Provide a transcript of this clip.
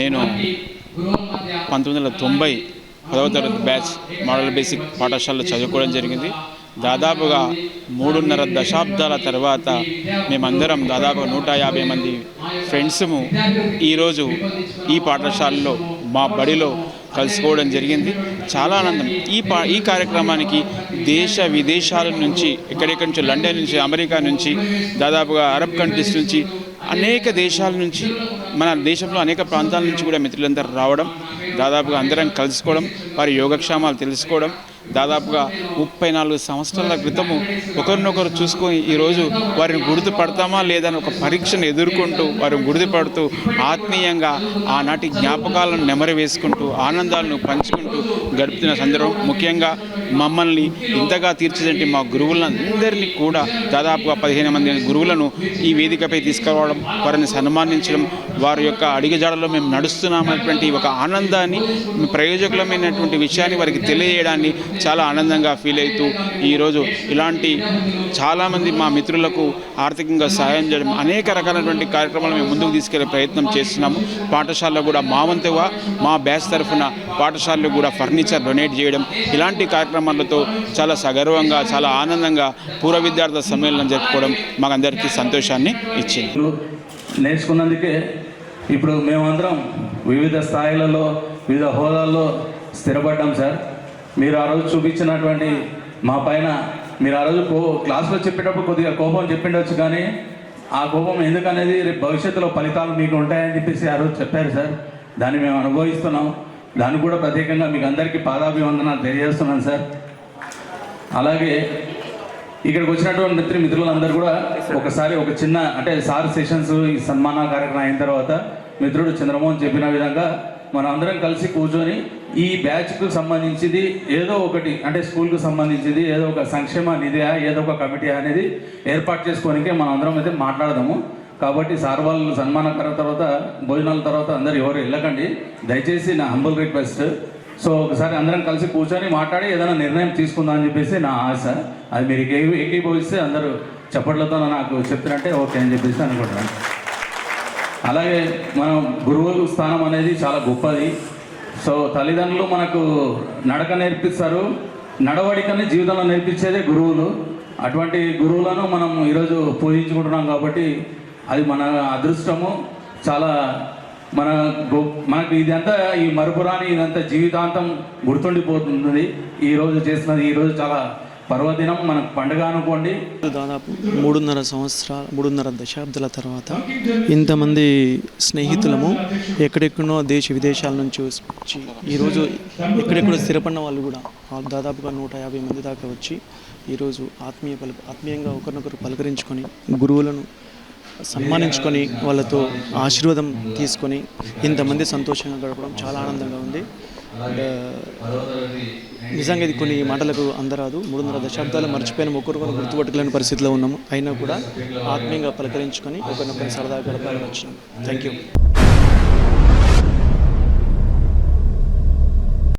నేను పంతొమ్మిది వందల తొంభై పదవ తరగతి బ్యాచ్ మోడల్ బేసిక్ పాఠశాలలో చదువుకోవడం జరిగింది. దాదాపుగా మూడున్నర దశాబ్దాల తర్వాత మేమందరం దాదాపు నూట యాభై మంది ఫ్రెండ్స్ము ఈరోజు ఈ పాఠశాలలో మా బడిలో కలుసుకోవడం జరిగింది. చాలా ఆనందం. ఈ పా ఈ కార్యక్రమానికి దేశ విదేశాల నుంచి ఎక్కడెక్కడి నుంచి లండన్ నుంచి అమెరికా నుంచి దాదాపుగా అరబ్ కంట్రీస్ నుంచి అనేక దేశాల నుంచి మన దేశంలో అనేక ప్రాంతాల నుంచి కూడా మిత్రులందరూ రావడం దాదాపుగా అందరం కలుసుకోవడం వారి యోగక్షేమాలు తెలుసుకోవడం దాదాపుగా ముప్పై నాలుగు సంవత్సరాల క్రితము ఒకరినొకరు చూసుకొని ఈరోజు వారిని గుర్తుపడతామా లేదని ఒక పరీక్షను ఎదుర్కొంటూ వారిని గుర్తుపడుతూ ఆత్మీయంగా ఆనాటి జ్ఞాపకాలను నెమరవేసుకుంటూ ఆనందాలను పంచుకుంటూ గడుపుతున్న సందర్భం. ముఖ్యంగా మమ్మల్ని ఇంతగా తీర్చిదంటే మా గురువులందరినీ కూడా దాదాపుగా పదిహేను మంది గురువులను ఈ వేదికపై తీసుకురావడం వారిని సన్మానించడం వారి యొక్క అడిగజాడలో మేము నడుస్తున్నామనేటువంటి ఒక ఆనందాన్ని ప్రయోజకులమైనటువంటి విషయాన్ని వారికి తెలియజేయడాన్ని చాలా ఆనందంగా ఫీల్ అవుతూ ఈరోజు ఇలాంటి చాలామంది మా మిత్రులకు ఆర్థికంగా సహాయం చేయడం అనేక రకాలైనటువంటి కార్యక్రమాలు మేము ముందుకు తీసుకెళ్ళే ప్రయత్నం చేస్తున్నాము. పాఠశాలలో కూడా మా వంతుగా మా బ్యాచ్ తరఫున పాఠశాలలో కూడా ఫర్నిచర్ డొనేట్ చేయడం ఇలాంటి కార్యక్రమాలతో చాలా సగర్వంగా చాలా ఆనందంగా పూర్వ విద్యార్థుల సమ్మేళనం జరుపుకోవడం మాకందరికీ సంతోషాన్ని ఇచ్చింది. నేర్చుకున్నందుకే ఇప్పుడు మేమందరం వివిధ స్థాయిలలో వివిధ హోదాల్లో స్థిరపడ్డాం సార్. మీరు ఆ రోజు చూపించినటువంటి మా పైన మీరు ఆ రోజు కో క్లాస్లో చెప్పేటప్పుడు కొద్దిగా కోపం చెప్పిండొచ్చు కానీ ఆ కోపం ఎందుకనేది రేపు భవిష్యత్తులో ఫలితాలు మీకు ఉంటాయని చెప్పేసి ఆ రోజు చెప్పారు సార్. దాన్ని మేము అనుభవిస్తున్నాం. దానికి కూడా ప్రత్యేకంగా మీకు అందరికీ పాదాభివందనాలు తెలియజేస్తున్నాను సార్. అలాగే ఇక్కడికి వచ్చినటువంటి మిత్ర మిత్రులందరూ కూడా ఒకసారి ఒక చిన్న అంటే సార్ సెషన్స్ ఈ సన్మాన కార్యక్రమం అయిన తర్వాత మిత్రుడు చంద్రమోహన్ చెప్పిన విధంగా మనం అందరం కలిసి కూర్చొని ఈ బ్యాచ్కు సంబంధించింది ఏదో ఒకటి అంటే స్కూల్కు సంబంధించింది ఏదో ఒక సంక్షేమ నిధి ఏదో ఒక కమిటీ అనేది ఏర్పాటు చేసుకోనికే మనం అందరం అయితే మాట్లాడదాము. కాబట్టి సార్ వాళ్ళు సన్మానం తర్వాత భోజనాల తర్వాత అందరు ఎవరు వెళ్ళకండి. దయచేసి నా హంబుల్ రిక్వెస్ట్ సో ఒకసారి అందరం కలిసి కూర్చొని మాట్లాడి ఏదైనా నిర్ణయం తీసుకుందాం అని చెప్పేసి నా ఆశ. అది మీరు ఏకీ ఏకీభవిస్తే అందరూ చప్పట్లతో నాకు చెప్తున్నట్టే ఓకే అని చెప్పేసి అనుకుంటున్నాను. అలాగే మనం గురువు స్థానం అనేది చాలా గొప్పది. సో తల్లిదండ్రులు మనకు నడక నేర్పిస్తారు. నడవడికని జీవితంలో నేర్పించేదే గురువులు. అటువంటి గురువులను మనం ఈరోజు పూజించుకుంటున్నాం కాబట్టి అది మన అదృష్టము. చాలా మన గొ- మనకు ఇదంతా ఈ మరుపురాని ఇదంతా జీవితాంతం గుర్తుండిపోతుంది. ఈ రోజు చేసినది ఈ రోజు చాలా పర్వదినం మనకు పండుగ అనుకోండి. దాదాపు మూడున్నర సంవత్సరాల మూడున్నర దశాబ్దాల తర్వాత ఇంతమంది స్నేహితులము ఎక్కడెక్కడో దేశ విదేశాల నుంచి వచ్చి ఈరోజు ఎక్కడెక్కడో స్థిరపడిన వాళ్ళు కూడా ఆ దాదాపుగా నూట యాభై మంది దాకా వచ్చి ఈరోజు ఆత్మీయ పలు ఆత్మీయంగా ఒకరినొకరు పలకరించుకొని గురువులను సన్మానించుకొని వాళ్ళతో ఆశీర్వాదం తీసుకొని ఇంతమంది సంతోషంగా గడపడం చాలా ఆనందంగా ఉంది. అండ్ నిజంగా ఇది కొన్ని మాటలకు అందరాదు. మూడున్నర దశాబ్దాలు మర్చిపోయిన ఒకరికొకరు గుర్తుపట్టుకోలేని పరిస్థితిలో ఉన్నాము. అయినా కూడా ఆత్మీయంగా పలకరించుకొని ఒకరినొకరిని సరదాగా గడపాలని వచ్చినాం. Thank you